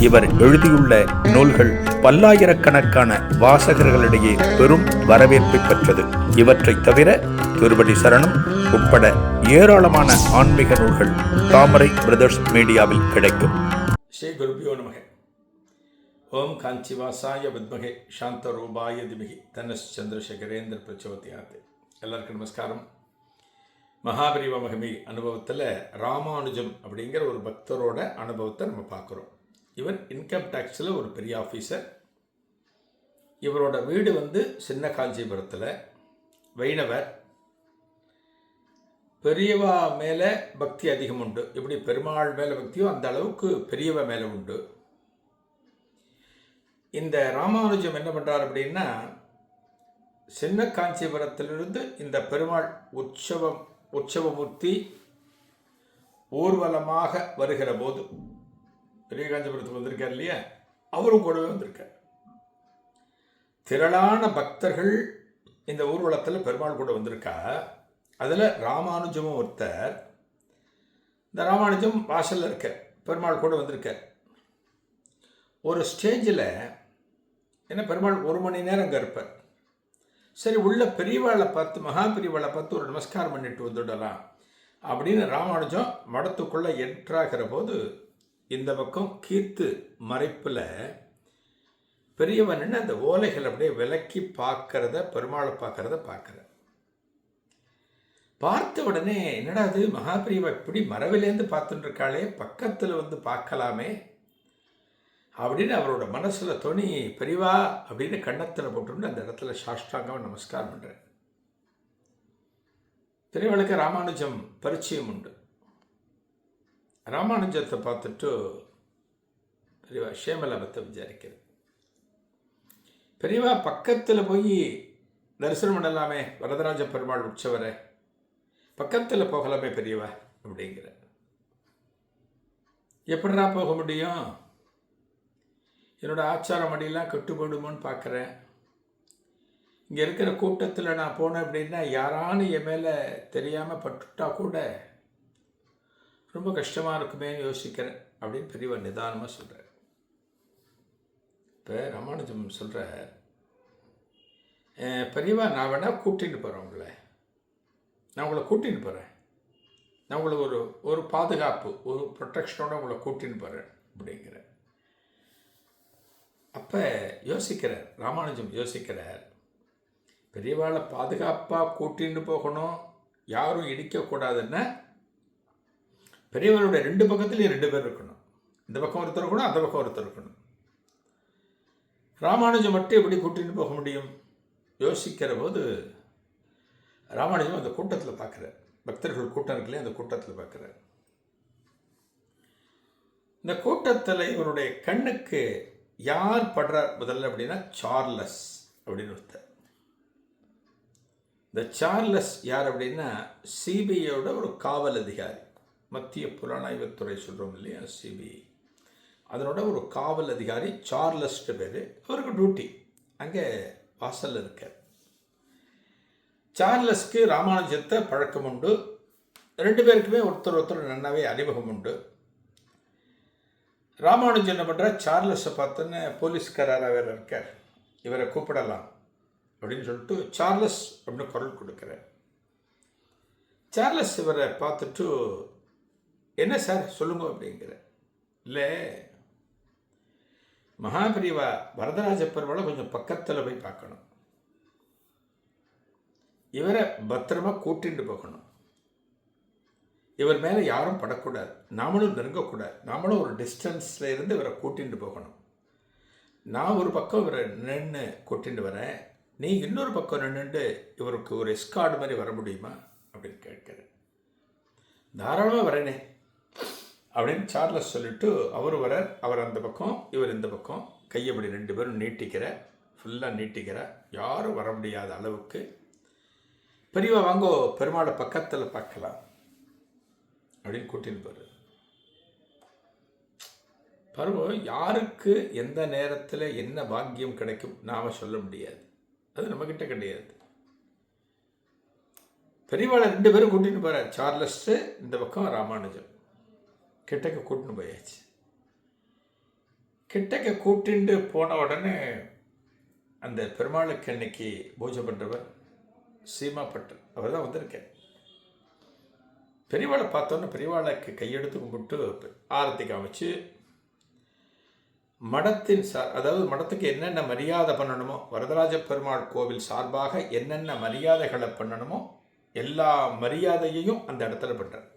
இவர் எழுதியுள்ள நூல்கள் பல்லாயிரக்கணக்கான வாசகர்களிடையே பெரும் வரவேற்பை பெற்றது. இவற்றைத் தவிர திருவடி சரணம் உட்பட ஏராளமான ஆன்மீக நூல்கள் தாமரை பிரதர்ஸ் மீடியாவில் கிடைக்கும். ஸ்ரீ குருபியோ நமக. ஓம் காஞ்சிவாசாய வித்மகே சாந்த ரூபாய திமிகி தனஸ் சந்திரசேகரேந்திர பிரச்சோதியாத். எல்லாருக்கும் நமஸ்காரம். மகாபரிவ மகிமை அனுபவத்தில் ராமானுஜம் அப்படிங்கிற ஒரு பக்தரோட அனுபவத்தை நம்ம பார்க்குறோம். இவர் இன்கம் டேக்ஸில் ஒரு பெரிய ஆஃபீஸர் இவரோட வீடு வந்து சின்ன காஞ்சிபுரத்தில் வைணவர். பெரியவா மேலே பக்தி அதிகம் உண்டு. எப்படி பெருமாள் மேலே பக்தியோ அந்த அளவுக்கு பெரியவ மேலே உண்டு. இந்த ராமானுஜம் என்ன பண்ணுறார் அப்படின்னா சின்ன காஞ்சிபுரத்திலிருந்து இந்த பெருமாள் உற்சவம் உற்சவமூர்த்தி ஊர்வலமாக வருகிற போது பெரிய காஞ்சிபுரத்துக்கு வந்திருக்கார் இல்லையா? அவரும் கூடவே வந்திருக்கார். திரளான பக்தர்கள் இந்த ஊர்வலத்தில் பெருமாள் கூட வந்திருக்கா அதில் ராமானுஜமும் ஒருத்தர். இந்த ராமானுஜம் வாசலில் இருக்க பெருமாள் கூட வந்திருக்கார். ஒரு ஸ்டேஜில் என்ன பெருமாள் ஒரு மணி நேரம் அங்கே இருப்பார். சரி உள்ள பெரியவாளை பார்த்து மகா பெரியவாளை பார்த்து ஒரு நமஸ்காரம் பண்ணிட்டு வந்துடலாம் அப்படின்னு ராமானுஜம் மடத்துக்குள்ளே என்ட்ராகிற போது இந்த பக்கம் கீர்த்து மறைப்பில் பெரியவன் அந்த ஓலைகள் அப்படியே விலக்கி பார்க்கறத பெருமாளை பார்க்கறத பார்க்குற பார்த்த உடனே என்னடா அது மகாபிரியவா இப்படி மரவிலேருந்து பார்த்துட்டு இருக்காளே பக்கத்தில் வந்து பார்க்கலாமே அப்படின்னு அவரோட மனசில் துணி பெரியவா அப்படின்னு கன்னத்தில் போட்டுட்டு அந்த இடத்துல சாஷ்டாங்கம் நமஸ்காரம் பண்ணுறேன் பெரியவளுக்கு ராமானுஜம் பரிச்சயம் உண்டு. ராமானுஜத்தை பார்த்துட்டு பெரியவா ஷேமலாபத்தை விசாரிக்கிறது. பெரியவா பக்கத்தில் போய் தரிசனம் பண்ணலாமே வரதராஜ பெருமாள் உற்சவரை? பக்கத்தில் போகலாமே பெரியவா அப்படிங்கிற எப்படிடா போக முடியும்? என்னோட ஆச்சாரம் அடியெல்லாம் கெட்டு போயிடுமோன்னு பார்க்குறேன். இங்கே இருக்கிற கூட்டத்தில் நான் போனேன் அப்படின்னா யாரானு என் மேலே தெரியாமல் பட்டுட்டா கூட ரொம்ப கஷ்டமாக இருக்குமேன்னு யோசிக்கிறேன் அப்படின்னு பெரியவா நிதானமாக சொல்கிறார் இப்போ ராமானுஜம் சொல்கிற பெரியவா நான் வேணால் கூட்டின்னு போகிறேன் உங்களை. நான் உங்களை கூட்டின்னு போகிறேன் நான் உங்களை ஒரு ஒரு பாதுகாப்பு ஒரு ப்ரொட்டெக்ஷனோட உங்களை கூட்டின்னு போகிறேன் அப்படிங்கிற அப்போ யோசிக்கிறார் ராமானுஜம் யோசிக்கிறார் பெரியவாளை பாதுகாப்பாக கூட்டின்னு போகணும் யாரும் இடிக்கக்கூடாதுன்னா பெரியவனுடைய ரெண்டு பக்கத்துலேயும் ரெண்டு பேர் இருக்கணும். இந்த பக்கம் ஒருத்தர் இருக்கணும் அந்த பக்கம் ஒருத்தர் இருக்கணும். ராமானுஜம் மட்டும் எப்படி கூட்டின்னு போக முடியும்? யோசிக்கிற போது ராமானுஜம் அந்த கூட்டத்தில் பார்க்குறார் பக்தர்கள் கூட்டம் இருக்குல்லையே அந்த கூட்டத்தில் பார்க்குறார் இந்த கூட்டத்தில் இவருடைய கண்ணுக்கு யார் படுறார் முதல்ல அப்படின்னா சார்லஸ் அப்படின்னு ஒருத்தர். இந்த சார்லஸ் யார் அப்படின்னா சிபிஐயோட ஒரு காவல் அதிகாரி. மத்திய புலனாய்வுத்துறை சொல்கிறோம் இல்லையா சிபிஐ அதனோட ஒரு காவல் அதிகாரி சார்லஸ்ட்டு பேர். அவருக்கு டியூட்டி அங்கே வாசலில் இருக்கார். சார்லஸ்க்கு ராமானுஜத்தை பழக்கம் உண்டு. ரெண்டு பேருக்குமே ஒருத்தர் ஒருத்தர் நன்னாவே அறிமுகம் உண்டு. ராமானுஜன் என்ன பண்ணுறார் சார்லஸை பார்த்தோன்னே போலீஸ்காராக வேறு இருக்கார். இவரை கூப்பிடலாம் அப்படின்னு சொல்லிட்டு சார்லஸ் அப்படின்னு குரல் கொடுக்குறார். சார்லஸ் இவரை பார்த்துட்டு என்ன சார்? சொல்லுங்க அப்படிங்கிற. இல்லை. மகாபிரிவா வரதராஜ பெருமாளை கொஞ்சம் பக்கத்தில் போய் பார்க்கணும். இவரை பத்திரமா கூட்டிட்டு போகணும். இவர் மேலே யாரும் படக்கூடாது. நாமளும் நெருங்கக்கூடாது. நாமளும் ஒரு டிஸ்டன்ஸில் இருந்து இவரை கூட்டிட்டு போகணும். நான் ஒரு பக்கம் இவரை நின்று கூட்டிட்டு வரேன். நீ இன்னொரு பக்கம் நின்றுட்டு இவருக்கு ஒரு எஸ்கார்டு மாதிரி வர முடியுமா? அப்படின்னு கேட்குறேன். தாராளமாக வரேனே. அப்படின்னு சார்லஸ் சொல்லிட்டு அவர் வர அவர் அந்த பக்கம் இவர் இந்த பக்கம். கையப்படி ரெண்டு பேரும் நீட்டிக்கிற ஃபுல்லாக நீட்டிக்கிற யாரும் வர முடியாத அளவுக்கு. பெரியவா வாங்கோ பெருமாளை பக்கத்தில் பார்க்கலாம். அப்படின்னு கூட்டின்னு போகிறார் பருவம் யாருக்கு எந்த நேரத்தில் என்ன பாக்கியம் கிடைக்கும் நாம் சொல்ல முடியாது. அது நம்மக்கிட்ட கிடையாது. பெரியவாளை ரெண்டு பேரும் கூட்டின்னு போகிறார் சார்லஸ்ட்டு இந்த பக்கம் ராமானுஜம் கிட்டக்க கூட்டின்னு போயாச்சு. கிட்டக்க கூட்டிண்டு போன உடனே அந்த பெருமாளுக்கு அன்னைக்கு பூஜை பண்ணுறவர் சீமா அவர் தான் வந்திருக்கேன் பெரியவாளை பார்த்தோன்னே பெரியவாளுக்கு கையெடுத்து கும்பிட்டு ஆரத்தி காமிச்சு மடத்தின் சா அதாவது மடத்துக்கு என்னென்ன மரியாதை பண்ணணுமோ வரதராஜ பெருமாள் கோவில் சார்பாக என்னென்ன மரியாதைகளை பண்ணணுமோ எல்லா மரியாதையையும் அந்த இடத்துல பண்ணுறார்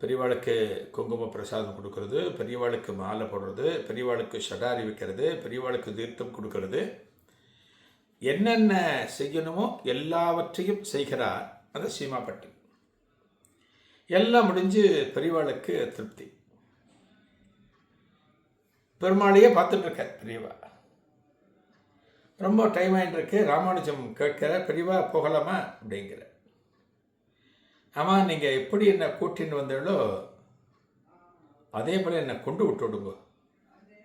பெரியவாளுக்கு குங்கும பிரசாதம் கொடுக்கறது பெரியவாளுக்கு மாலை போடுறது பெரியவாளுக்கு ஷடாரி வைக்கிறது பெரியவாளுக்கு தீர்த்தம் கொடுக்கறது. என்னென்ன செய்யணுமோ எல்லாவற்றையும் செய்கிறார் அந்த சீமாப்பட்டி எல்லாம் முடிஞ்சு பெரியவாளுக்கு திருப்தி. பெருமாளையே பார்த்துட்ருக்க பெரியவா. ரொம்ப டைம் ஆகிட்டு இருக்கு ராமானுஜம் கேட்கிற பெரியவா போகலாமா? அப்படிங்கிற ஆமாம் நீங்கள் எப்படி என்னை கூட்டின்னு வந்தீங்களோ அதே போல் என்னை கொண்டு விட்டுடுங்க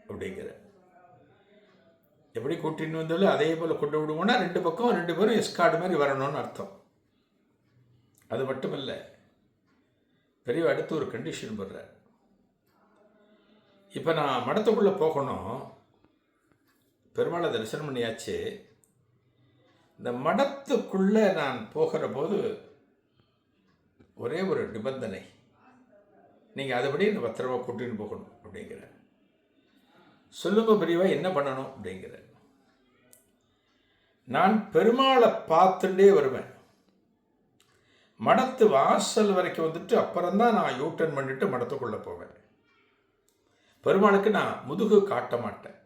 அப்படிங்கிற. எப்படி கூட்டின்னு வந்தாலோ அதே போல் கொண்டு விடுவோம்னா ரெண்டு பக்கம் ரெண்டு பேரும் எஸ்கார்டு மாதிரி வரணும்னு அர்த்தம். அது மட்டும் இல்லை பெரிய அடுத்து ஒரு கண்டிஷன் போடுறார். இப்போ நான் மடத்துக்குள்ளே போகணும். பெருமாளை தரிசனம் பண்ணியாச்சு. இந்த மடத்துக்குள்ளே நான் போகிற போது ஒரே ஒரு நிபந்தனை. நீங்கள் அதுபடி இந்த பத்திரமா கூட்டின்னு போகணும் அப்படிங்கிற சொல்லுங்க பிரிவாக என்ன பண்ணணும் அப்படிங்கிற நான் பெருமாளை பார்த்துட்டே வருவேன். மடத்து வாசல் வரைக்கும் வந்துட்டு அப்புறம்தான் நான் யூட்டன் பண்ணிட்டு மடத்துக்குள்ளே போவேன். பெருமாளுக்கு நான் முதுகு காட்ட மாட்டேன்.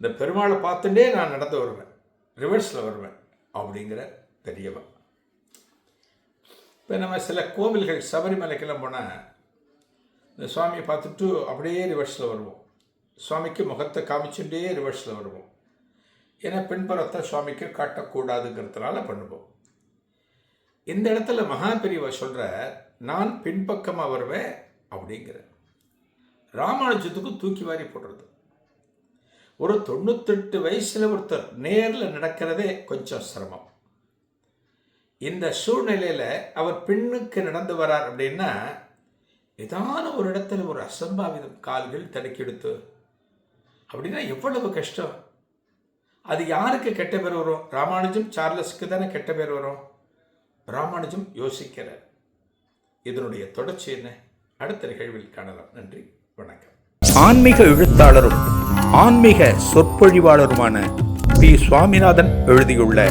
இந்த பெருமாளை பார்த்துட்டே நான் நடந்து வருவேன். ரிவர்ஸில் வருவேன் அப்படிங்கிற பெரியவன். இப்போ நம்ம சில கோவில்கள் சபரிமலைக்கெல்லாம் போனால் இந்த சுவாமியை பார்த்துட்டு அப்படியே ரிவர்ஸில் வருவோம். சுவாமிக்கு முகத்தை காமிச்சுட்டே ரிவர்ஸில் வருவோம். ஏன்னா பின்புறத்தை சுவாமிக்கு காட்டக்கூடாதுங்கிறதுனால பண்ணுவோம். இந்த இடத்துல மகா பெரியவா சொல்கிற நான் பின்பக்கமாக வருவேன் அப்படிங்கிற ராமானுஜத்துக்கு தூக்கி வாரி போடுறது. ஒரு தொண்ணூத்தெட்டு வயசில் ஒருத்தர் நேரில் நடக்கிறதே கொஞ்சம் சிரமம். இந்த சூழ்நிலையில் அவர் பெண்ணுக்கு நடந்து வரார் அப்படின்னா ஏதான ஒரு இடத்துல ஒரு அசம்பாவிதம் கால்கள் தடுக்கெடுத்து அப்படின்னா எவ்வளவு கஷ்டம்? அது யாருக்கு கெட்ட பேர் வரும்? ராமானுஜம் சார்லஸ்க்கு தானே கெட்ட பேர் வரும்? ராமானுஜம் யோசிக்கிறார். இதனுடைய தொடர்ச்சி என்ன? அடுத்த நிகழ்வில் காணலாம். நன்றி. வணக்கம். ஆன்மீக எழுத்தாளரும் ஆன்மீக சொற்பொழிவாளருமான பி. சுவாமிநாதன் எழுதியுள்ள